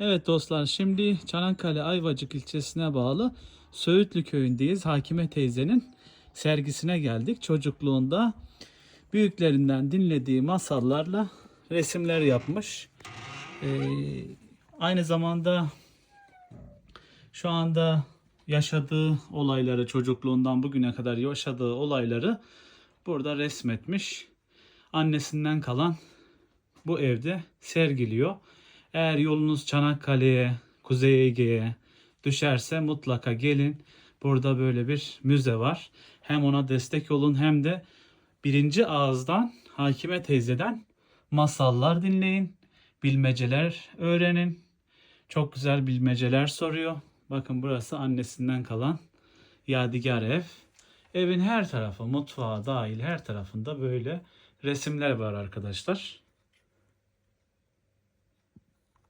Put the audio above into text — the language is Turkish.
Evet dostlar şimdi Çanakkale Ayvacık ilçesine bağlı Söğütlü köyündeyiz. Hakime teyzenin sergisine geldik. Çocukluğunda büyüklerinden dinlediği masallarla resimler yapmış. Ee, aynı zamanda şu anda yaşadığı olayları çocukluğundan bugüne kadar yaşadığı olayları burada resmetmiş. Annesinden kalan bu evde sergiliyor. Eğer yolunuz Çanakkale'ye, Kuzey Ege'ye düşerse mutlaka gelin. Burada böyle bir müze var. Hem ona destek olun hem de birinci ağızdan Hakime teyzeden masallar dinleyin. Bilmeceler öğrenin. Çok güzel bilmeceler soruyor. Bakın burası annesinden kalan yadigar ev. Evin her tarafı, mutfağı dahil her tarafında böyle resimler var arkadaşlar.